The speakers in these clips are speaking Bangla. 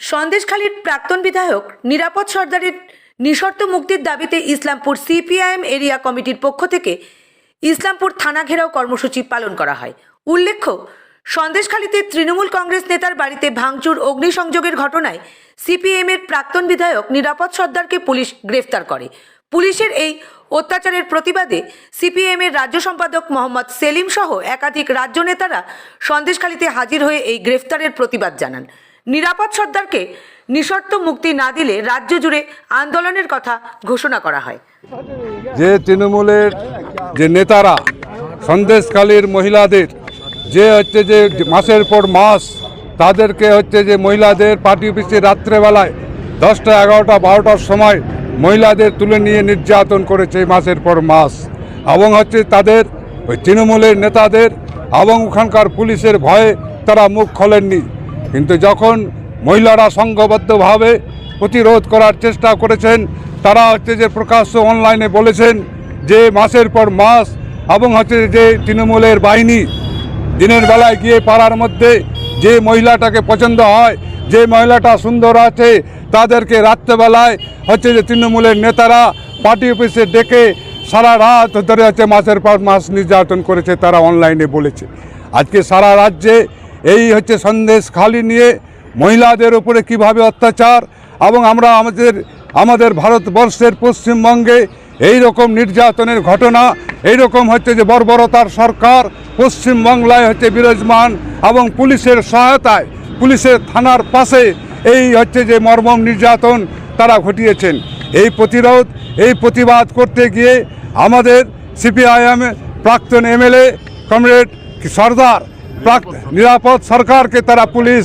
সন্দেশখালীর প্রাক্তন বিধায়ক নিরাপদ সর্দারের নিঃশর্ত মুক্তির দাবিতে ইসলামপুর সিপিআইএম এরিয়া কমিটির পক্ষ থেকে ইসলামপুর থানা ঘেরাও কর্মসূচি পালন করা হয়। উল্লেখ্য, সন্দেশখালীতে তৃণমূল কংগ্রেস নেতার বাড়িতে ভাঙচুর, অগ্নিসংযোগের ঘটনায় সিপিএমের প্রাক্তন বিধায়ক নিরাপদ সর্দারকে পুলিশ গ্রেফতার করে। পুলিশের এই অত্যাচারের প্রতিবাদে সিপিএমের রাজ্য সম্পাদক মোহাম্মদ সেলিম সহ একাধিক রাজ্য নেতারা সন্দেশখালীতে হাজির হয়ে এই গ্রেফতারের প্রতিবাদ জানান। নিরাপদ সর্দারকে নিঃশর্ত মুক্তি না দিলে রাজ্য জুড়ে আন্দোলনের কথা ঘোষণা করা হয়। যে তৃণমূলের যে নেতারা সন্দেশকালীর মহিলাদের যে হচ্ছে যে মাসের পর মাস তাদেরকে হচ্ছে যে মহিলাদের পার্টি অফিসে রাত্রেবেলায় দশটা, এগারোটা, বারোটার সময় মহিলাদের তুলে নিয়ে নির্যাতন করেছে মাসের পর মাস। এবং হচ্ছে তাদের ওই তৃণমূলের নেতাদের এবং ওখানকার পুলিশের ভয়ে তারা মুখ খোলেননি। কিন্তু যখন মহিলারা সংঘবদ্ধভাবে প্রতিরোধ করার চেষ্টা করেছেন, তারা হচ্ছে যে প্রকাশ্য অনলাইনে বলেছেন যে মাসের পর মাস এবং হচ্ছে যে তৃণমূলের বাহিনী দিনের বেলায় গিয়ে পাড়ার মধ্যে যে মহিলাটাকে পছন্দ হয়, যে মহিলাটা সুন্দর আছে, তাদেরকে রাত্রেবেলায় হচ্ছে যে তৃণমূলের নেতারা পার্টি অফিসে ডেকে সারা রাত ধরে হচ্ছে মাসের পর মাস নির্যাতন করেছে, তারা অনলাইনে বলেছে। আজকে সারা রাজ্যে এই হচ্ছে সন্দেশ খালি নিয়ে মহিলাদের উপরে কীভাবে অত্যাচার এবং আমরা আমাদের আমাদের ভারতবর্ষের পশ্চিমবঙ্গে এই রকম নির্যাতনের ঘটনা এই রকম হচ্ছে যে বর্বরতার সরকার পশ্চিমবাংলায় হচ্ছে বিরাজমান এবং পুলিশের সহায়তায় পুলিশের থানার পাশে এই হচ্ছে যে মর্মম নির্যাতন তারা ঘটিয়েছেন। এই প্রতিরোধ, এই প্রতিবাদ করতে গিয়ে আমাদের সিপিআইএম প্রাক্তন এমএলএ কমরেড সর্দার নিরাপদ সরকারকে তারা পুলিশ,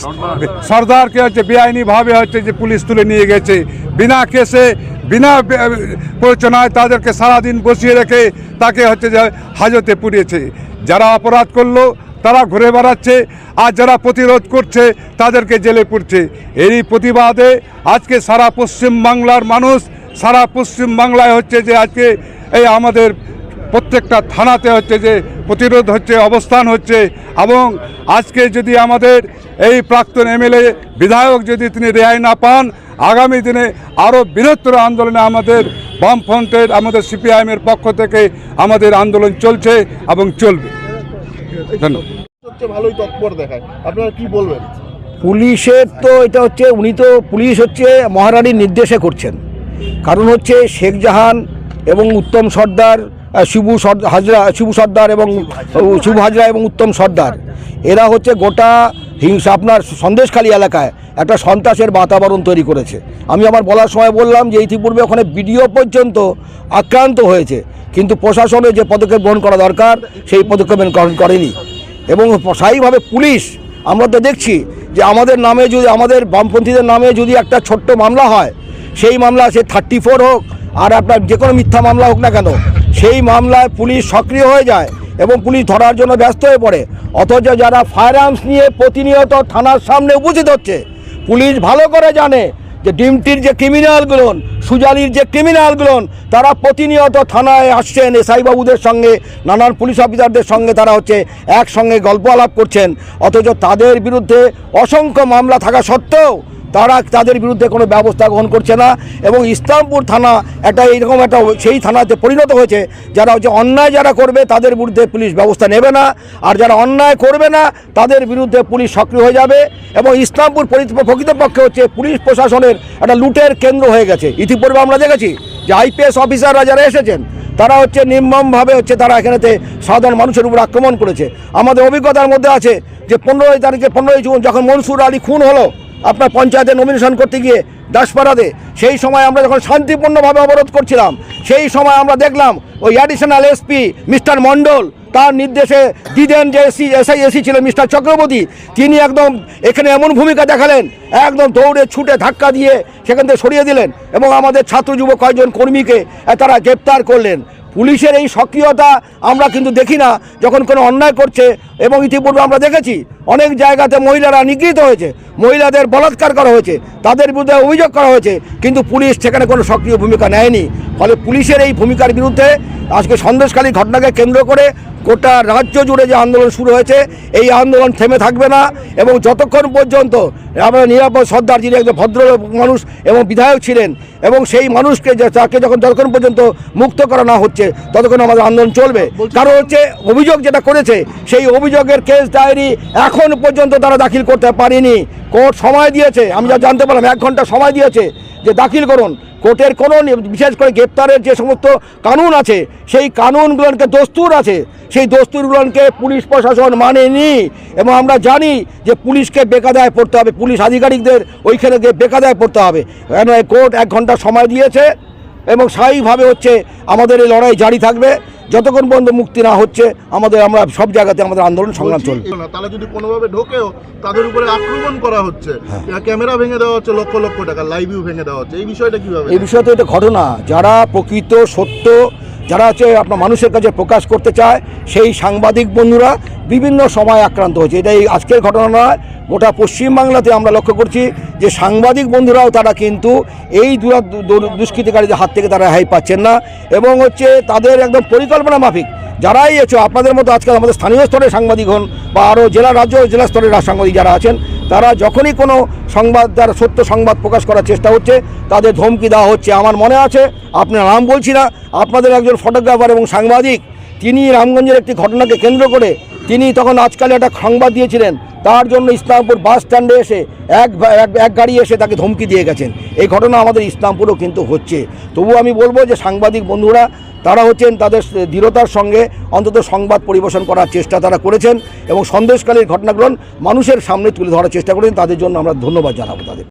সর্দারকে হচ্ছে বেআইনিভাবে হচ্ছে যে পুলিশ তুলে নিয়ে গেছে। বিনা কেসে, বিনা প্ররোচনায় তাদেরকে সারাদিন বসিয়ে রেখে তাকে হচ্ছে যে হাজতে পুড়িয়েছে। যারা অপরাধ করল, তারা ঘুরে বেড়াচ্ছে, আর যারা প্রতিরোধ করছে, তাদেরকে জেলে পুড়ছে। এরই প্রতিবাদে আজকে সারা পশ্চিম বাংলার মানুষ, সারা পশ্চিম বাংলায় হচ্ছে যে আজকে এই আমাদের প্রত্যেকটা থানাতে হচ্ছে যে প্রতিরোধ হচ্ছে অবস্থান হচ্ছে এবং আজকে যদি আমাদের এই প্রাক্তন এমএলএ বিধায়ক যদি তিনি রেহাই না পান আগামী দিনে আরও বৃহত্তর আন্দোলনে আমাদের বামফ্রন্টের আমাদের সিপিআইএমের পক্ষ থেকে আমাদের আন্দোলন চলছে এবং চলবে। ধন্যবাদ। ভালোই তৎপর দেখায়। আপনারা কি বলবেন? পুলিশের তো এটা হচ্ছে উনি তো পুলিশ হচ্ছে মহারানীর নির্দেশে করছেন। কারণ হচ্ছে শেখ জাহান এবং উত্তম সর্দার শিবু হাজরা শিবু সর্দার এবং শিবু হাজরা এবং উত্তম সর্দার। এরা হচ্ছে গোটা হিংসা, আপনার সন্দেশখালী এলাকায় একটা সন্ত্রাসের বাতাবরণ তৈরি করেছে। আমি আমার বলার সময় বললাম যে ইতিপূর্বে ওখানে বিডিও পর্যন্ত আক্রান্ত হয়েছে, কিন্তু প্রশাসনে যে পদক্ষেপ গ্রহণ করা দরকার, সেই পদক্ষেপ গ্রহণ করেনি এবং স্থায়ীভাবে পুলিশ, আমরা তো দেখছি যে আমাদের নামে যদি, আমাদের বামপন্থীদের নামে যদি একটা ছোট্ট মামলা হয়, সেই মামলা সে থার্টি ফোর হোক, আর আপনার যে কোনো মিথ্যা মামলা হোক না কেন সেই মামলায় পুলিশ সক্রিয় হয়ে যায় এবং পুলিশ ধরার জন্য ব্যস্ত হয়ে পড়ে। অথচ যারা ফায়ার আর্মস নিয়ে প্রতিনিয়ত থানার সামনে উপস্থিত হচ্ছে, পুলিশ ভালো করে জানে যে ডিমটির যে ক্রিমিনালগুলো সুজালির যে ক্রিমিনালগুলো তারা প্রতিনিয়ত থানায় আসছেন এসআই বাবুদের সঙ্গে, নানান পুলিশ অফিসারদের সঙ্গে তারা হচ্ছে একসঙ্গে গল্প আলাপ করছেন। অথচ তাদের বিরুদ্ধে অসংখ্য মামলা থাকা সত্ত্বেও তারা তাদের বিরুদ্ধে কোনো ব্যবস্থা গ্রহণ করছে না এবং ইসলামপুর থানা একটা এইরকম একটা সেই থানাতে পরিণত হয়েছে যারা হচ্ছে অন্যায় যারা করবে তাদের বিরুদ্ধে পুলিশ ব্যবস্থা নেবে না। আর যারা অন্যায় করবে না, তাদের বিরুদ্ধে পুলিশ সক্রিয় হয়ে যাবে এবং ইসলামপুর পরি- প্রকৃতপক্ষে হচ্ছে পুলিশ প্রশাসনের একটা লুটের কেন্দ্র হয়ে গেছে। ইতিপূর্বে আমরা দেখেছি যে আইপিএস অফিসাররা যারা এসেছেন, তারা হচ্ছে নির্মমভাবে হচ্ছে তারা এখানেতে সাধারণ মানুষের উপর আক্রমণ করেছে। আমাদের অভিজ্ঞতার মধ্যে আছে যে পনেরোই তারিখে, পনেরোই জুন যখন মনসুর আলী খুন হলো আপনার পঞ্চায়েতে নমিনেশন করতে গিয়ে দাসপাড়াতে, সেই সময় আমরা যখন শান্তিপূর্ণভাবে অবরোধ করছিলাম, সেই সময় আমরা দেখলাম ওই অ্যাডিশনাল এসপি মিস্টার মণ্ডল, তার নির্দেশে দিদেন যে এসি এসআই এসি ছিল মিস্টার চক্রবর্তী, তিনি একদম এখানে এমন ভূমিকা দেখালেন, একদম দৌড়ে ছুটে ধাক্কা দিয়ে সেখান থেকে সরিয়ে দিলেন এবং আমাদের ছাত্র যুব কয়েকজন কর্মীকে তারা গ্রেপ্তার করলেন। পুলিশের এই সক্রিয়তা আমরা কিন্তু দেখি না। যখন কোনো অন্যায় করছে এবং ইতিপূর্বে আমরা দেখেছি, অনেক জায়গাতে মহিলারা নিগৃহীত হয়েছে। মহিলাদের বলাৎকার করা হয়েছে, তাদের বিরুদ্ধে অভিযোগ করা হয়েছে, কিন্তু পুলিশ সেখানে কোনো সক্রিয় ভূমিকা নেয়নি। ফলে পুলিশের এই ভূমিকার বিরুদ্ধে আজকে সন্দেশকালী ঘটনাকে কেন্দ্র করে গোটা রাজ্য জুড়ে যে আন্দোলন শুরু হয়েছে এই আন্দোলন থেমে থাকবে না এবং যতক্ষণ পর্যন্ত আমরা নিরাপদ সর্দার যিনি একজন ভদ্র মানুষ এবং বিধায়ক ছিলেন এবং সেই মানুষকে যে তাকে যখন যতক্ষণ পর্যন্ত মুক্ত করা না হচ্ছে ততক্ষণ আমাদের আন্দোলন চলবে। কারণ হচ্ছে অভিযোগ যেটা করেছে সেই অভিযোগের কেস ডায়েরি এখন পর্যন্ত তারা দাখিল করতে পারেনি। কোর্ট সময় দিয়েছে আমি যা জানতে পারলাম এক ঘণ্টা সময় দিয়েছে। যে দাখিল করুন। কোর্টের কোনো বিশেষ করে গ্রেপ্তারের যে সমস্ত কানুন আছে, সেই কানুনগুলোকে দস্তুর আছে। সেই দস্তুরগুলোকে পুলিশ প্রশাসন মানেনি এবং আমরা জানি যে পুলিশকে বেকাদায় পড়তে হবে, পুলিশ আধিকারিকদের ওইখানে গিয়ে বেকাদায় পড়তে হবে। কেন কোর্ট এক ঘণ্টা সময় দিয়েছে এবং স্বাভাবিকভাবে হচ্ছে আমাদের এই লড়াই জারি থাকবে। যতক্ষণ পর্যন্ত মুক্তি না হচ্ছে আমাদের আমরা সব জায়গাতে আমাদের আন্দোলন সংগ্রাম চলবে। তারা যদি কোনোভাবে ঢোকেও তাদের উপরে আক্রমণ করা হচ্ছে। ক্যামেরা ভেঙে দেওয়া হচ্ছে লক্ষ লক্ষ টাকা লাইভিউ ভেঙে দেওয়া হচ্ছে। এই বিষয়টা কীভাবে? এই বিষয়ে তো এটা ঘটনা। যারা প্রকৃত সত্য যারা হচ্ছে আপনার মানুষের কাছে প্রকাশ করতে চায় সেই সাংবাদিক বন্ধুরা বিভিন্ন সময় আক্রান্ত হয়েছে। এটা এই আজকের ঘটনা নয় গোটা পশ্চিমবাংলাতে আমরা লক্ষ্য করছি যে সাংবাদিক বন্ধুরাও তারা কিন্তু এই দুষ্কৃতিকারীদের হাত থেকে তারা রেহাই পাচ্ছেন না এবং হচ্ছে তাদের একদম পরিকল্পনা মাফিক। যারাই এসো, আপনাদের মতো আজকাল আমাদের স্থানীয় স্তরের সাংবাদিক হন বা আরও জেলা রাজ্য জেলা স্তরের সাংবাদিক যারা আছেন, তারা যখনই কোনো সংবাদ, যারা সত্য সংবাদ প্রকাশ করার চেষ্টা হচ্ছে, তাদের ধমকি দেওয়া হচ্ছে। আমার মনে আছে আপনার নাম বলছি না, আপনাদের একজন ফটোগ্রাফার এবং সাংবাদিক, তিনি রামগঞ্জের একটি ঘটনাকে কেন্দ্র করে তিনি তখন আজকাল একটা সংবাদ দিয়েছিলেন। তার জন্য ইসলামপুর বাস স্ট্যান্ডে এসে এক এক- গাড়ি এসে তাকে ধমকি দিয়ে গেছেন। এই ঘটনা আমাদের ইসলামপুরেও কিন্তু হচ্ছে। তবু আমি বলব যে সাংবাদিক বন্ধুরা, তারা হচ্ছেন তাদের দৃঢ়তার সঙ্গে অন্তত সংবাদ পরিবেশন করার চেষ্টা তারা করেছেন এবং সন্দেশকালীর ঘটনাগুলো মানুষের সামনে তুলে ধরার চেষ্টা করেছেন। তাদের জন্য আমরা ধন্যবাদ জানাব তাদের।